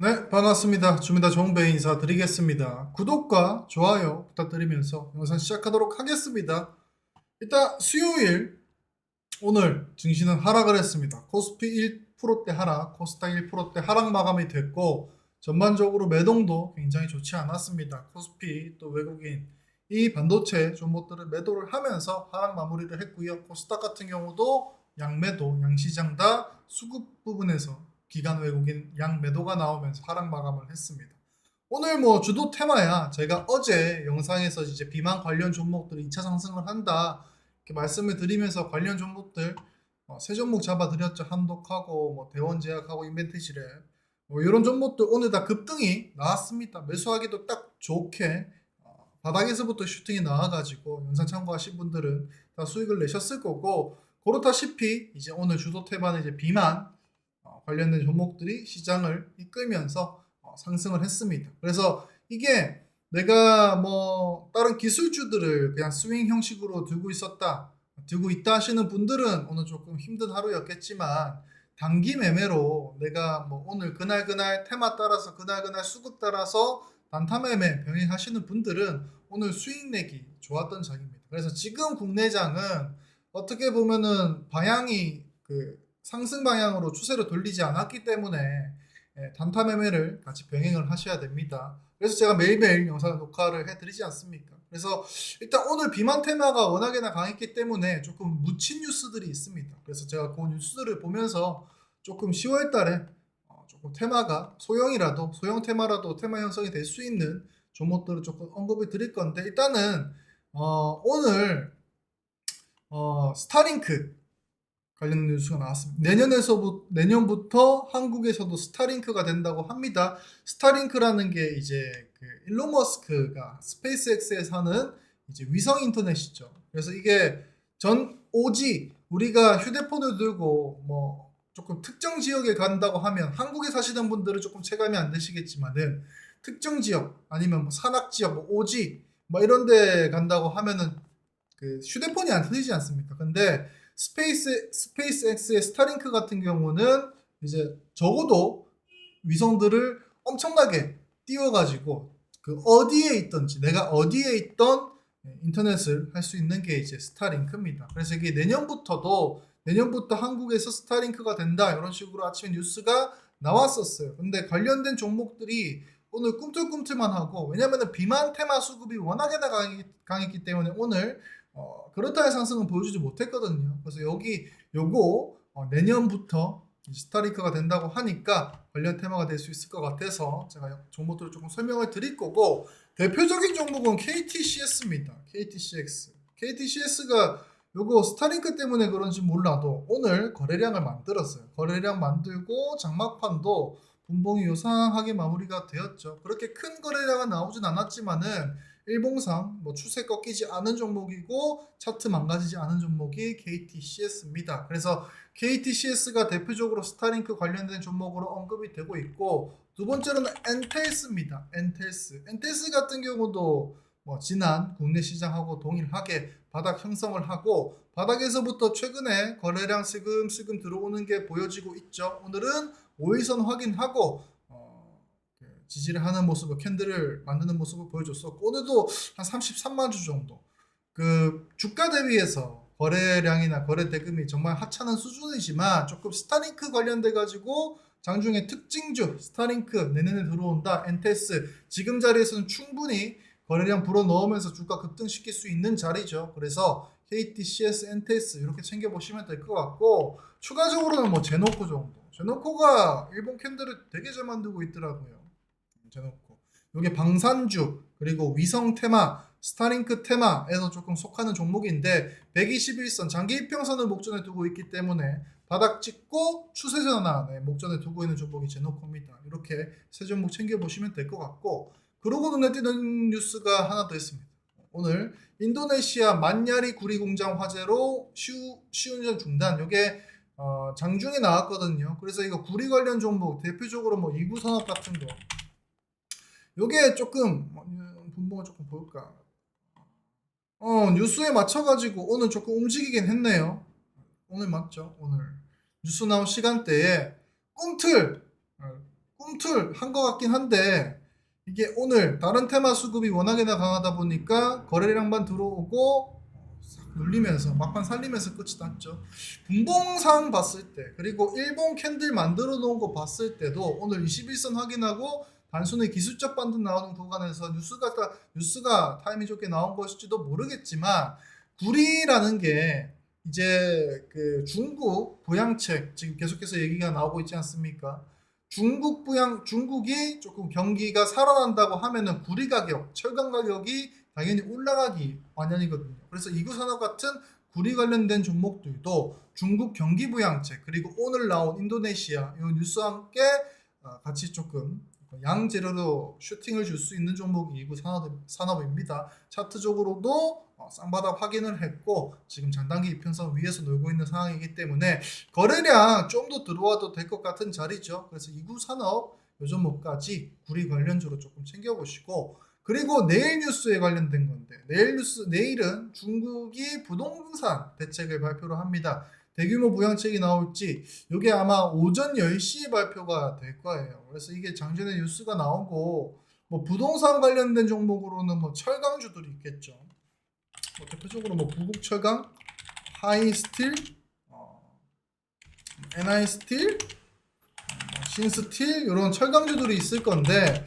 네, 반갑습니다. 주민다 정배 인사드리겠습니다. 구독과 좋아요 부탁드리면서 영상 시작하도록 하겠습니다. 일단 수요일 오늘 증시는 하락을 했습니다. 코스피 1%대 하락, 코스닥 1%대 하락 마감이 됐고 전반적으로 매동도 굉장히 좋지 않았습니다. 코스피 또 외국인 이 반도체 종목들을 매도를 하면서 하락 마무리를 했고요. 코스닥 같은 경우도 양매도, 양시장 다 수급 부분에서 기관 외국인 양 매도가 나오면서 하락 마감을 했습니다. 오늘 뭐 주도 테마야 제가 어제 영상에서 이제 비만 관련 종목들이 2차 상승을 한다 이렇게 말씀을 드리면서 관련 종목들 어, 세 종목 잡아드렸죠 한독하고 뭐 대원제약하고 인벤티지랩 뭐 이런 종목들 오늘 다 급등이 나왔습니다. 매수하기도 딱 좋게 어, 바닥에서부터 슈팅이 나와가지고 영상 참고하신 분들은 다 수익을 내셨을 거고 그렇다시피 이제 오늘 주도 테마는 이제 비만 어, 관련된 종목들이 시장을 이끌면서 어, 상승을 했습니다. 그래서 이게 내가 뭐 다른 기술주들을 그냥 스윙 형식으로 들고 있었다, 들고 있다 하시는 분들은 오늘 조금 힘든 하루였겠지만 단기 매매로 내가 뭐 오늘 그날 그날 테마 따라서 그날 그날 수급 따라서 단타 매매 병행하시는 분들은 오늘 수익 내기 좋았던 장입니다. 그래서 지금 국내장은 어떻게 보면은 방향이 그 상승 방향으로 추세를 돌리지 않았기 때문에 예, 단타 매매를 같이 병행을 하셔야 됩니다. 그래서 제가 매일매일 영상 녹화를 해드리지 않습니까? 그래서 일단 오늘 비만 테마가 워낙에나 강했기 때문에 조금 묻힌 뉴스들이 있습니다. 그래서 제가 그 뉴스들을 보면서 조금 10월 달에 어, 조금 테마가 소형이라도 소형 테마라도 테마 형성이 될 수 있는 종목들을 조금 언급을 드릴 건데 일단은 어, 오늘 어, 스타링크 관련 뉴스가 나왔습니다. 내년에서부 내년부터 한국에서도 스타링크가 된다고 합니다. 스타링크라는 게 이제 그 일론 머스크가 스페이스X에서 하는 이제 위성 인터넷이죠. 그래서 이게 전 오지 우리가 휴대폰을 들고 뭐 조금 특정 지역에 간다고 하면 한국에 사시는 분들은 조금 체감이 안 되시겠지만은 특정 지역 아니면 뭐 산악 지역 뭐 오지 뭐 이런 데 간다고 하면은 그 휴대폰이 안 터지지 않습니까? 근데 스페이스 스페이스X의 스타링크 같은 경우는 이제 적어도 위성들을 엄청나게 띄워가지고 그 어디에 있던지 내가 어디에 있던 인터넷을 할 수 있는 게 이제 스타링크입니다. 그래서 이게 내년부터도 내년부터 한국에서 스타링크가 된다 이런 식으로 아침에 뉴스가 나왔었어요. 근데 관련된 종목들이 오늘 꿈틀꿈틀만 하고 왜냐면은 비만 테마 수급이 워낙에나 강했, 강했기 때문에 오늘 어, 그렇다의 상승은 보여주지 못했거든요. 그래서 여기 요거 어, 내년부터 스타링크가 된다고 하니까 관련 테마가 될 수 있을 것 같아서 제가 종목들을 조금 설명을 드릴 거고 대표적인 종목은 KTCS입니다. KTCX. KTCS가 요거 스타링크 때문에 그런지 몰라도 오늘 거래량을 만들었어요. 거래량 만들고 장막판도 분봉이 요상하게 마무리가 되었죠. 그렇게 큰 거래량은 나오진 않았지만은 일봉상 뭐 추세 꺾이지 않은 종목이고 차트 망가지지 않은 종목이 KTCS입니다. 그래서 KTCS가 대표적으로 스타링크 관련된 종목으로 언급이 되고 있고 두 번째로는 엔텔스입니다. 엔텔스. 엔텔스 같은 경우도 뭐 지난 국내 시장하고 동일하게 바닥 형성을 하고 바닥에서부터 최근에 거래량 슬금슬금 들어오는 게 보여지고 있죠. 오늘은 5일선 확인하고 어, 그 지지를 하는 모습을 캔들을 만드는 모습을 보여줬었고 오늘도 한 33만 주 정도 그 주가 대비해서 거래량이나 거래 대금이 정말 하찮은 수준이지만 조금 스타링크 관련돼 가지고 장중에 특징주 스타링크 내년에 들어온다 엔테스 지금 자리에서는 충분히 거래량 불어 넣으면서 주가 급등시킬 수 있는 자리죠. 그래서 KTCS, 엔테스 이렇게 챙겨 보시면 될 것 같고 추가적으로는 뭐 제노코 정도. 제노코가 일본 캔들을 되게 잘 만들고 있더라고요. 제노코. 이게 방산주 그리고 위성 테마, 스타링크 테마에서 조금 속하는 종목인데 121선 장기 이평선을 목전에 두고 있기 때문에 바닥 찍고 추세 전환에 목전에 두고 있는 종목이 제노코입니다. 이렇게 세 종목 챙겨 보시면 될 것 같고 그러고 눈에 띄는 뉴스가 하나 더 있습니다. 오늘 인도네시아 만야리 구리 공장 화재로 시운전 중단. 이게 어, 장중에 나왔거든요. 그래서 이거 구리 관련 종목 대표적으로 뭐 이구 산업 같은 거. 요게 조금 뭐, 분봉을 조금 볼까. 어 뉴스에 맞춰가지고 오늘 조금 움직이긴 했네요. 오늘 맞죠? 오늘 뉴스 나온 시간대에 꿈틀 어, 꿈틀 한 것 같긴 한데 이게 오늘 다른 테마 수급이 워낙에나 강하다 보니까 거래량만 들어오고 싹 눌리면서 막판 살리면서 끝이 났죠. 분봉상 봤을 때 그리고 일본 캔들 만들어 놓은 거 봤을 때도 오늘 21선 확인하고 단순히 기술적 반등 나오는 구간에서 뉴스가 다- 뉴스가 타이밍 좋게 나온 것일지도 모르겠지만 구리라는 게 이제 그 중국 부양책 지금 계속해서 얘기가 나오고 있지 않습니까? 중국 부양 중국이 조금 경기가 살아난다고 하면은 구리 가격, 철강 가격이 당연히 올라가기 마련이거든요. 그래서 이구 산업 같은 구리 관련된 종목들도 중국 경기 부양책 그리고 오늘 나온 인도네시아 이 뉴스와 함께 어, 같이 조금 양재료로 슈팅을 줄 수 있는 종목이 이구 산업, 산업입니다. 차트적으로도 어, 쌍바닥 확인을 했고 지금 장단기 이평선 위에서 놀고 있는 상황이기 때문에 거래량 좀 더 들어와도 될 것 같은 자리죠. 그래서 이구 산업 요 종목까지 구리 관련주로 조금 챙겨보시고 그리고 내일 뉴스에 관련된 건데 내일 뉴스 내일은 중국이 부동산 대책을 발표를 합니다. 대규모 부양책이 나올지 이게 아마 오전 10시에 발표가 될 거예요. 그래서 이게 장전에 뉴스가 나오고 뭐 부동산 관련된 종목으로는 뭐 철강주들이 있겠죠. 뭐 대표적으로 뭐 부국철강, 하이스틸, 어, NI스틸, 뭐 신스틸 이런 철강주들이 있을 건데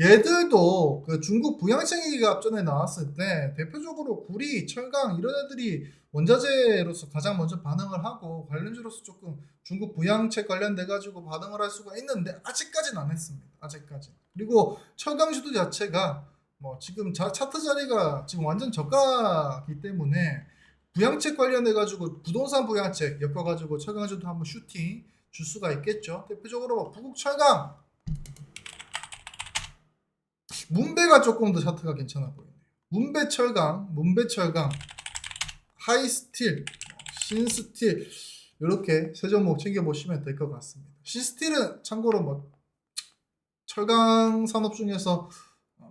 얘들도 그 중국 부양책 얘기가 앞전에 나왔을 때 대표적으로 구리, 철강 이런 애들이 원자재로서 가장 먼저 반응을 하고 관련주로서 조금 중국 부양책 관련돼 가지고 반응을 할 수가 있는데 아직까지는 안 했습니다. 아직까지. 그리고 철강주도 자체가 뭐 지금 자, 차트 자리가 지금 완전 저가기 때문에 부양책 관련해 가지고 부동산 부양책 엮어 가지고 철강주도 한번 슈팅 줄 수가 있겠죠. 대표적으로 뭐 부국 철강 문배가 조금 더 차트가 괜찮아 보이네요. 문배 철강, 문배 철강, 하이 스틸, 신 스틸 이렇게 세 종목 챙겨 보시면 될 것 같습니다. 신 스틸은 참고로 뭐 철강 산업 중에서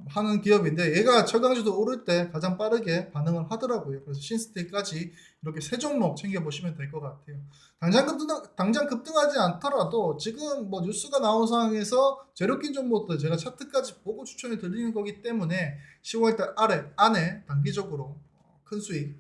하는 기업인데 얘가 철강주도 오를 때 가장 빠르게 반응을 하더라고요. 그래서 신스틸까지 이렇게 세 종목 챙겨 보시면 될 것 같아요. 당장 급등 당장 급등하지 않더라도 지금 뭐 뉴스가 나온 상황에서 제로킨 종목들 제가 차트까지 보고 추천해 드리는 거기 때문에 10월달 아래 안에 단기적으로 큰 수익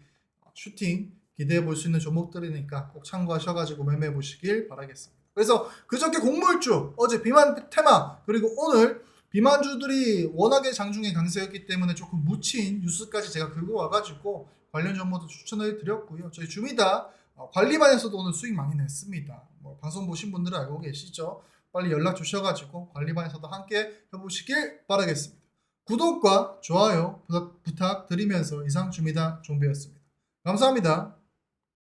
슈팅 기대해 볼 수 있는 종목들이니까 꼭 참고하셔가지고 매매해 보시길 바라겠습니다. 그래서 그저께 곡물주 어제 비만 테마 그리고 오늘 비만주들이 워낙에 장중에 강세였기 때문에 조금 묻힌 뉴스까지 제가 긁어 와가지고 관련 정보도 추천을 드렸고요. 저희 주미다 어, 관리반에서도 오늘 수익 많이 냈습니다. 뭐 방송 보신 분들은 알고 계시죠? 빨리 연락 주셔가지고 관리반에서도 함께 해보시길 바라겠습니다. 구독과 좋아요 부탁, 부탁드리면서 이상 주미다 종배였습니다. 감사합니다.